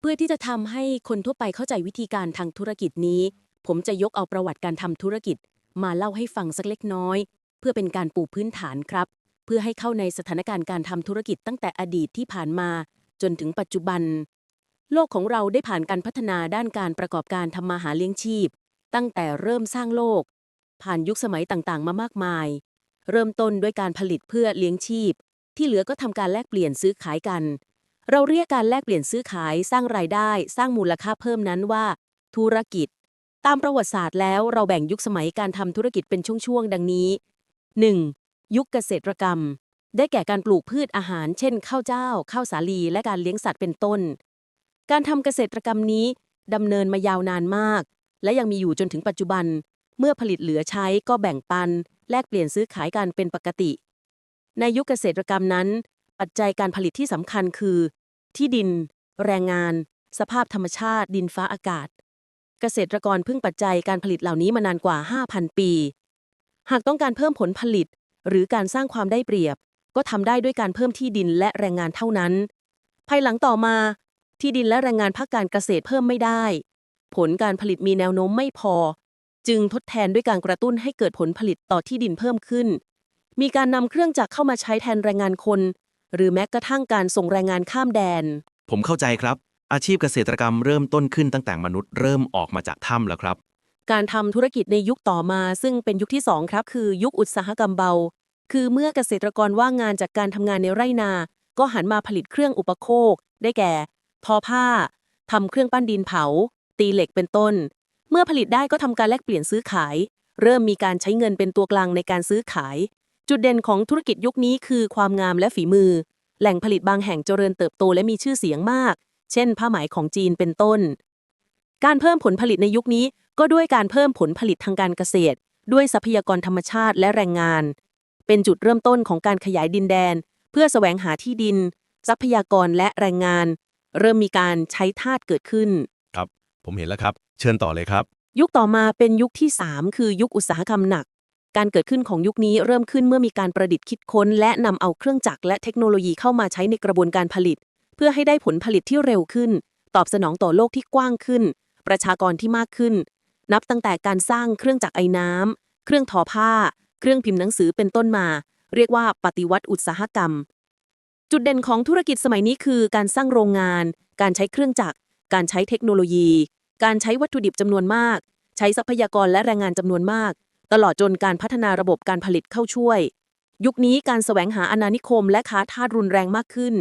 เพื่อที่จะทำให้คนทั่วไปเข้าใจวิธีการทางธุรกิจนี้ ผมจะยกเอาประวัติการทำธุรกิจ มาเล่าให้ฟังสักเล็กน้อย เพื่อเป็นการปูพื้นฐานครับ เพื่อให้เข้าในสถานการณ์การทำธุรกิจตั้งแต่อดีตที่ผ่านมา จนถึงปัจจุบัน โลกของเราได้ผ่านการพัฒนาด้านการประกอบการทำมาหาเลี้ยงชีพ ตั้งแต่เริ่มสร้างโลก ผ่านยุคสมัยต่างๆ มามากมาย เริ่มต้นด้วยการผลิตเพื่อเลี้ยงชีพ ที่เหลือก็ทำการแลกเปลี่ยนซื้อขายกัน เราเรียกการแลกเปลี่ยนซื้อขายสร้างรายได้ สร้างมูลค่าเพิ่มนั้นว่า ธุรกิจ ตามประวัติศาสตร์แล้วเราแบ่งยุคสมัยการทำธุรกิจเป็นช่วงๆ ดังนี้ 1. ยุคเกษตรกรรม ได้แก่การปลูกพืชอาหาร เช่น ข้าวเจ้า ข้าวสาลี และการเลี้ยงสัตว์เป็นต้น การทำเกษตรกรรมนี้ดำเนินมายาวนานมาก และยังมีอยู่จนถึงปัจจุบัน เมื่อผลิตเหลือใช้ก็แบ่งปัน แลกเปลี่ยนซื้อขายกันเป็นปกติ ในยุคเกษตรกรรมนั้น ปัจจัยการผลิตที่สำคัญคือ ที่ดิน แรงงาน สภาพธรรมชาติ ดินฟ้าอากาศ เกษตรกรพึ่งปัจจัยการผลิตเหล่านี้มานานกว่า 5,000 ปี หากต้องการเพิ่มผลผลิต หรือการสร้างความได้เปรียบ ก็ทำได้ด้วยการเพิ่มที่ดินและแรงงานเท่านั้น ภายหลังต่อมา ที่ดินและแรงงานภาคการเกษตรเพิ่มไม่ได้ ผลการผลิตมีแนวโน้มไม่พอ จึงทดแทนด้วยการกระตุ้นให้เกิดผลผลิตต่อที่ดินเพิ่มขึ้น มีการนำเครื่องจักรเข้ามาใช้แทนแรงงานคน หรือแม้กระทั่งการส่งแรงงานข้ามแดน ผมเข้าใจครับ อาชีพเกษตรกรรมเริ่มต้นขึ้นตั้งแต่มนุษย์เริ่มออกมาจากถ้ำแล้วครับ การทำธุรกิจในยุคต่อมา ซึ่งเป็นยุคที่ 2 ครับ คือยุคอุตสาหกรรมเบา คือเมื่อเกษตรกรว่างงานจากการทำงานในไร่นา ก็หันมาผลิตเครื่องอุปโภค ได้แก่ ทอผ้าทำเครื่องปั้นดินเผา ตีเหล็กเป็นต้น เมื่อผลิตได้ก็ทำการแลกเปลี่ยนซื้อขาย เริ่มมีการใช้เงินเป็นตัวกลางในการซื้อขาย จุดเด่นของธุรกิจยุคนี้คือความงามและฝีมือ แหล่งผลิตบางแห่งเจริญเติบโตและมีชื่อเสียงมาก เช่น ผ้าไหมของจีนเป็นต้น การเพิ่มผลผลิตในยุคนี้ก็ด้วยการเพิ่มผลผลิตทางการเกษตร ด้วยทรัพยากรธรรมชาติและแรงงาน เป็นจุดเริ่มต้นของการขยายดินแดน เพื่อแสวงหาที่ดิน ทรัพยากรและแรงงาน เริ่มมีการใช้ทาสเกิดขึ้น ครับ ผมเห็นแล้วครับ เชิญต่อเลยครับ ยุคต่อมาเป็นยุคที่ 3 คือยุคอุตสาหกรรมหนัก การเกิดขึ้นของยุคนี้เริ่มขึ้นเมื่อมีการประดิษฐ์คิดค้น และนำเอาเครื่องจักรและเทคโนโลยีเข้ามาใช้ในกระบวนการผลิต เพื่อให้ได้ผลผลิตที่เร็วขึ้น ตอบสนองต่อโลกที่กว้างขึ้น ประชากรที่มากขึ้น นับตั้งแต่การสร้างเครื่องจักรไอ้น้ำเครื่องทอผ้า เครื่องพิมพ์หนังสือเป็นต้นมา เรียกว่าปฏิวัติอุตสาหกรรม จุดเด่นของธุรกิจสมัยนี้คือ การสร้างโรงงาน การใช้เครื่องจักร การใช้เทคโนโลยี การใช้วัตถุดิบจำนวนมาก ใช้ทรัพยากรและแรงงานจำนวนมาก ตลอดจนการพัฒนาระบบการผลิตเข้าช่วย ยุคนี้การแสวงหาอาณานิคมและค้าทาสรุนแรงมากขึ้น